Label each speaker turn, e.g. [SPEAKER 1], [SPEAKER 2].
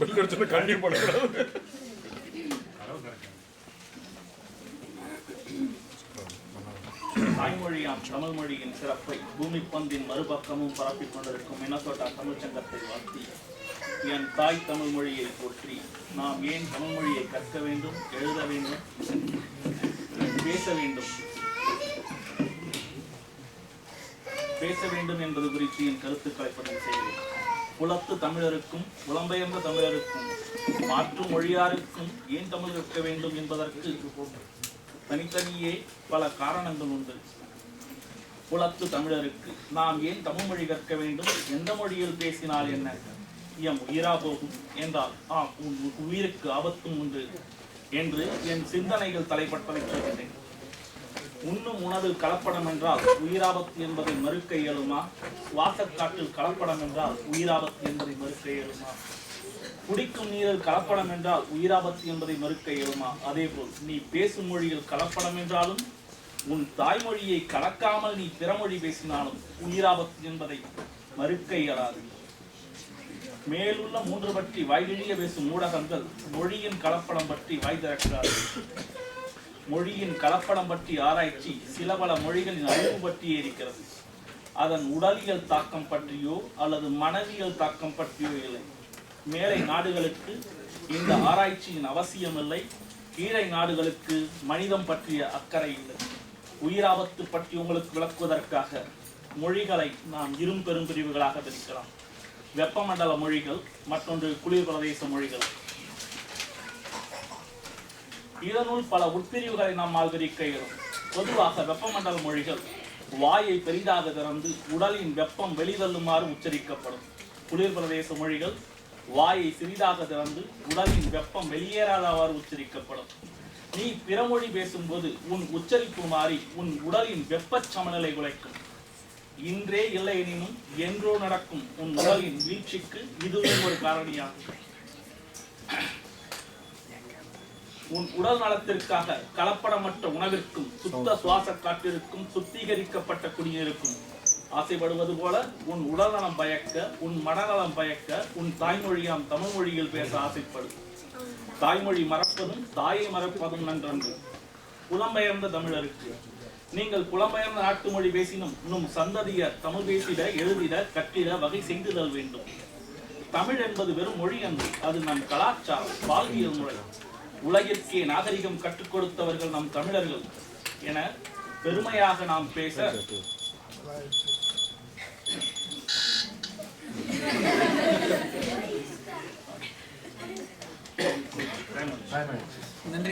[SPEAKER 1] Bell அடிச்சுட்டு கண்ணீர் படக்கூடாது.
[SPEAKER 2] தாய்மொழியாம் தமிழ் மொழியின் சிறப்பை பூமி பந்தின் மறுபக்கமும் பரப்பிக் கொண்டிருக்கும் மினசோட்டா தமிழ்ச்சங்கத்தை வாழ்த்தி என் தாய் தமிழ் மொழியை போற்றி நாம் ஏன் தமிழ் மொழியை கற்க வேண்டும் எழுத வேண்டும் பேச வேண்டும்? பேச வேண்டும் என்பது குறித்து என் கருத்துக்களை பதிவு செய்கிறேன். புலத்து தமிழருக்கும் புலம்பெயர்ந்த தமிழருக்கும் மாற்று மொழியாருக்கும் ஏன் தமிழ் கற்க வேண்டும் என்பதற்கு தனித்தனியே பல காரணங்கள் உண்டு. புலத்து தமிழருக்கு நாம் ஏன் தமிழ் மொழி கற்க வேண்டும்? எந்த மொழியில் பேசினால் என்ன? எம் உயிரா போகும் என்றால் ஆம் உன் உயிருக்கு ஆபத்தும் உண்டு என்று என் சிந்தனைகள் தலைப்பட்ட சொல்கிறேன் உண்ணும் உணவில் கலப்படம் என்றால் உயிராபத்து என்பதை மறுக்க இயலுமா? சுவாசக்காற்றில் கலப்படம் என்றால் உயிராபத்து என்பதை மறுக்க இயலுமா? குடிக்கும் நீரில் கலப்படம் என்றால் உயிராபத்து என்பதை மறுக்க இயலுமா? அதேபோல் நீ பேசும் மொழியில் கலப்படம் என்றாலும் உன் தாய்மொழியை கலக்காமல் நீ பிறமொழி பேசினாலும் உயிராபத்து என்பதை மறுக்க இயலாது. மேலுள்ள மூன்று பற்றி வாய்கிழிய பேசும் ஊடகங்கள் மொழியின் கலப்படம் பற்றி வாய் திறக்கிறார்கள். மொழியின் கலப்படம் பற்றி ஆராய்ச்சி சில பல மொழிகளின் அழிவு பற்றியே இருக்கிறது. அதன் உடலியல் தாக்கம் பற்றியோ அல்லது மனவியல் தாக்கம் பற்றியோ இல்லை. மேலை நாடுகளுக்கு இந்த ஆராய்ச்சியின் அவசியம் இல்லை கீழை நாடுகளுக்கு மனிதம் பற்றிய அக்கறை இல்லை. உயிராபத்து பற்றி உங்களுக்கு விளக்குவதற்காக மொழிகளை நாம் இரும் பிரிவுகளாக பிரிக்கலாம். வெப்பமண்டல மொழிகள் மற்றொன்று குளிர் பிரதேச மொழிகள். இதனுள் பல உட்பிரிவுகளை நாம் ஆதரிக்க இயலும் பொதுவாக வெப்பமண்டல மொழிகள் வாயை பெரிதாக திறந்து உடலின் வெப்பம் வெளிதள்ளுமாறு உச்சரிக்கப்படும். குளிர் பிரதேச மொழிகள் வாயை சிறிதாக திறந்து உடலின் வெப்பம் வெளியேறாதவாறு உச்சரிக்கப்படும். நீ பிறமொழி பேசும்போது உன் உச்சரிப்பு மாறி உன் உடலின் வெப்பச் சமநிலை குலைக்கும். இன்றே இல்லை எனினும் என்றோ நடக்கும் உன் உடலின் வீழ்ச்சிக்கு இதுவே ஒரு காரணியாகும். உன் உடல் நலத்திற்காக கலப்படமற்ற உணவிற்கும் சுத்த சுவாச காற்றிற்கும் சுத்திகரிக்கப்பட்ட குடிநீருக்கும் ஆசைப்படுவது போல உன் உடல் நலம் பயக்க உன் மனநலம் பயக்க உன் தாய்மொழியாம் தமிழ் மொழியில் பேச ஆசைப்படும் தாய்மொழி மறப்பதும் தாயை மறப்பதும் நன்றன்று. புலம்பெயர்ந்த தமிழருக்கு நீங்கள் புலம்பெயர்ந்த நாட்டு மொழி பேசினும் இன்னும் சந்ததியர் தமிழ் பேசிட எழுதிட கட்டிட வகை செய்துதல் வேண்டும். தமிழ் என்பது வெறும் மொழி அன்று அது நம் கலாச்சாரம் வாழ்வியல் முறை. உலகிற்கே நாகரிகம் கற்றுக் கொடுத்தவர்கள் நம் தமிழர்கள் என பெருமையாக நாம் பேச